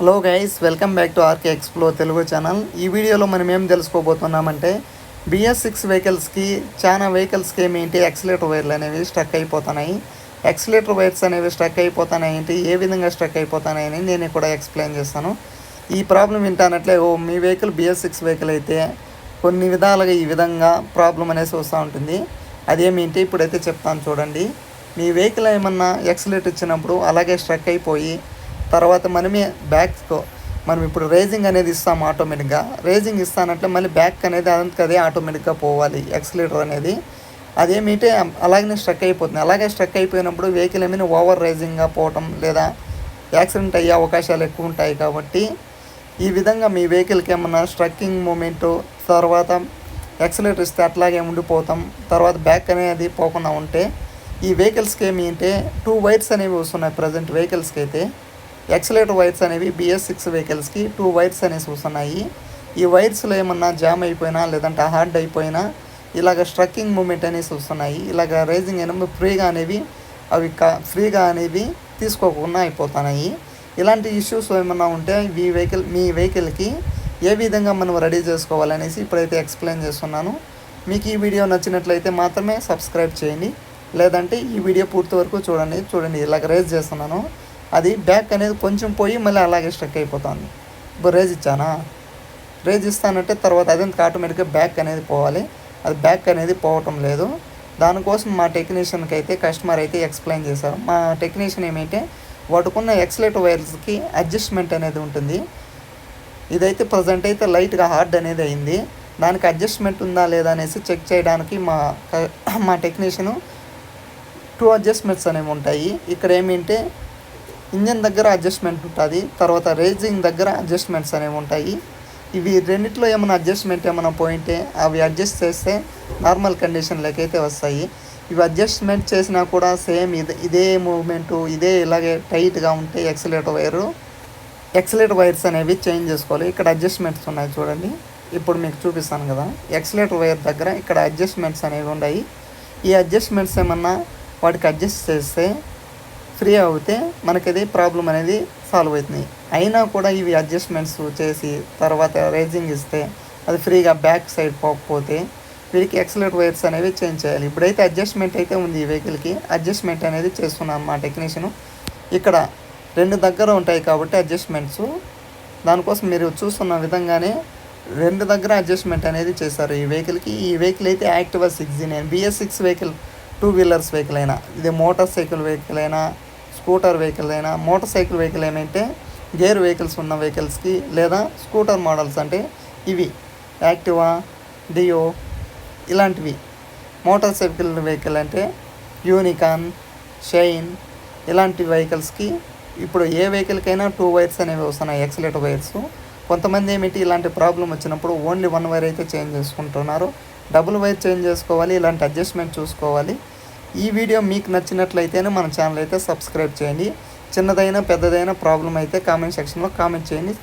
Hello guys welcome back to RK ఎక్స్ప్లో Telugu channel ఈ వీడియోలో మనం ఏం తెలుసుకోబోతున్నామంటే బిఎస్ సిక్స్ వెహికల్స్కి చాలా వెహికల్స్కి ఏమేంటి ఎక్సిలేటర్ వైర్లు అనేవి స్ట్రక్ అయిపోతున్నాయి. ఎక్సలేటర్ వైర్స్ అనేవి స్ట్రక్ అయిపోతున్నాయి ఏంటి ఏ విధంగా స్ట్రక్ అయిపోతున్నాయని నేను కూడా ఎక్స్ప్లెయిన్ చేస్తాను. ఈ ప్రాబ్లం వింటానట్లే ఓ మీ వెహికల్ బిఎస్ సిక్స్ వెహికల్ అయితే కొన్ని విధాలుగా ఈ విధంగా ప్రాబ్లం అనేసి వస్తూ ఉంటుంది. అదేమేంటి ఇప్పుడైతే చెప్తాను చూడండి. మీ వెహికల్ ఏమన్నా ఎక్సలేట్ ఇచ్చినప్పుడు అలాగే స్ట్రక్ అయిపోయి తర్వాత మనమే బ్యాక్తో మనం ఇప్పుడు రేజింగ్ అనేది ఇస్తాం ఆటోమేటిక్గా రేజింగ్ ఇస్తానంటే మళ్ళీ బ్యాక్ అనేది అదంతకు అదే ఆటోమేటిక్గా పోవాలి. ఎక్సలేటర్ అనేది. అదేమిటే అలాగనే స్ట్రక్ అయిపోతుంది. అలాగే స్ట్రక్ అయిపోయినప్పుడు వెహికల్ ఏమైనా ఓవర్ రైజింగ్గా పోవటం లేదా యాక్సిడెంట్ అయ్యే అవకాశాలు ఎక్కువ ఉంటాయి కాబట్టి ఈ విధంగా మీ వెహికల్కి ఏమన్నా స్ట్రక్కింగ్ మూమెంట్ తర్వాత ఎక్సలేటర్ ఇస్తే అట్లాగే ఉండిపోతాం. తర్వాత బ్యాక్ అనేది పోకుండా ఉంటే ఈ వెహికల్స్కి ఏమి అంటే టూ వైర్స్ అనేవి వస్తున్నాయి ప్రజెంట్ వెహికల్స్కి అయితే. ఎక్సలేటర్ వైర్స్ అనేవి బిఎస్ సిక్స్ వెహికల్స్కి టూ వైర్స్ అనేవి వస్తున్నాయి. ఈ వైర్స్లో ఏమన్నా జామ్ అయిపోయినా లేదంటే హార్డ్ అయిపోయినా ఇలాగ స్ట్రక్కింగ్ మూమెంట్ అనేసి వస్తున్నాయి. ఇలాగ రైజింగ్ అయినప్పుడు ఫ్రీగా అనేవి అవి కా ఫ్రీగా అనేవి తీసుకోకుండా అయిపోతున్నాయి. ఇలాంటి ఇష్యూస్ ఏమన్నా ఉంటే మీ వెహికల్ మీ వెహికల్కి ఏ విధంగా మనం రెడీ చేసుకోవాలనేసి ఇప్పుడైతే ఎక్స్ప్లెయిన్ చేస్తున్నాను. మీకు ఈ వీడియో నచ్చినట్లయితే మాత్రమే సబ్స్క్రైబ్ చేయండి. లేదంటే ఈ వీడియో పూర్తి వరకు చూడండి చూడండి. ఇలాగ రేజ్ చేస్తున్నాను. అది బ్యాక్ అనేది కొంచెం పోయి మళ్ళీ అలాగే స్ట్రక్ అయిపోతుంది. ఇప్పుడు రేజ్ ఇచ్చానా? రేజ్ ఇస్తానంటే తర్వాత అదంతా ఆటోమేటిక్గా బ్యాక్ అనేది పోవాలి? అది బ్యాక్ అనేది పోవటం లేదు. దానికోసం మా టెక్నీషియన్కి అయితే కస్టమర్ అయితే ఎక్స్ప్లెయిన్ చేశారు. మా టెక్నీషియన్ ఏమైతే వాటికున్న ఎక్సలేటర్ వైర్స్కి అడ్జస్ట్మెంట్ అనేది ఉంటుంది. ఇదైతే ప్రజెంట్ అయితే లైట్గా హార్డ్ అనేది అయింది. దానికి అడ్జస్ట్మెంట్ ఉందా లేదా అనేసి చెక్ చేయడానికి మా మా టెక్నీషియన్ టూ అడ్జస్ట్మెంట్స్ అనేవి ఉంటాయి. ఇక్కడ ఏమింటే ఇంజన్ దగ్గర అడ్జస్ట్మెంట్ ఉంటుంది తర్వాత రేజింగ్ దగ్గర అడ్జస్ట్మెంట్స్ అనేవి ఉంటాయి. ఇవి రెండిట్లో ఏమైనా అడ్జస్ట్మెంట్ ఏమైనా పోయింటే అవి అడ్జస్ట్ చేస్తే నార్మల్ కండిషన్లోకి అయితే వస్తాయి. ఇవి అడ్జస్ట్మెంట్ చేసినా కూడా సేమ్ ఇదే ఇదే మూమెంటు ఇదే ఇలాగే టైట్గా ఉంటే ఎక్సలేటర్ వైరు ఎక్సలేటర్ వైర్స్ అనేవి చేంజ్ చేసుకోవాలి. ఇక్కడ అడ్జస్ట్మెంట్స్ ఉన్నాయి చూడండి. ఇప్పుడు మీకు చూపిస్తాను కదా. ఎక్సలేటర్ వైర్ దగ్గర ఇక్కడ అడ్జస్ట్మెంట్స్ అనేవి ఉన్నాయి. ఈ అడ్జస్ట్మెంట్స్ ఏమన్నా వాటికి అడ్జస్ట్ చేస్తే ఫ్రీ అవుతే మనకి ప్రాబ్లం అనేది సాల్వ్ అవుతుంది. అయినా కూడా ఇవి అడ్జస్ట్మెంట్స్ చేసి తర్వాత రేజింగ్ ఇస్తే అది ఫ్రీగా బ్యాక్ సైడ్ పోకపోతే వీరికి ఎక్సలెట్ వైర్స్ అనేవి చేంజ్ చేయాలి. ఇప్పుడైతే అడ్జస్ట్మెంట్ అయితే ఉంది ఈ వెహికల్కి. అడ్జస్ట్మెంట్ అనేది చేస్తున్నాను మా టెక్నీషియన్. ఇక్కడ రెండు దగ్గర ఉంటాయి కాబట్టి అడ్జస్ట్మెంట్స్. దానికోసం మీరు చూస్తున్న విధంగానే రెండు దగ్గర అడ్జస్ట్మెంట్ అనేది చేశారు ఈ వెహికల్కి. ఈ వెహికల్ అయితే యాక్టివా సిక్స్ జీ నేను BS six vehicle two wheelers vehicle అయినా. ఇది మోటార్ సైకిల్ వెహికల్ అయినా స్కూటర్ వెహికల్ అయినా మోటార్ సైకిల్ వెహికల్ ఏమంటే గేర్ వెహికల్స్ ఉన్న వెహికల్స్కి లేదా స్కూటర్ మోడల్స్ అంటే ఇవి. యాక్టివా డియో ఇలాంటివి. మోటార్ సైకిల్ వెహికల్ అంటే యూనికాన్ షైన్ ఇలాంటి వెహికల్స్కి ఇప్పుడు ఏ వెహికల్కైనా టూ వైర్స్ అనేవి వస్తున్నాయి ఎక్సలేటర్ వైర్స్. కొంతమంది ఏమిటి ఇలాంటి ప్రాబ్లం వచ్చినప్పుడు ఓన్లీ వన్ వైర్ అయితే చేంజ్ చేసుకుంటున్నారు. డబుల్ వైర్ చేంజ్ చేసుకోవాలి ఇలాంటి అడ్జస్ట్మెంట్ చూసుకోవాలి. ఈ వీడియో మీకు నచ్చినట్లయితేనే మన ఛానల్ అయితే సబ్స్క్రైబ్ చేయండి. చిన్నదైనా పెద్దదైనా ప్రాబ్లం అయితే కామెంట్ సెక్షన్లో కామెంట్ చేయండి.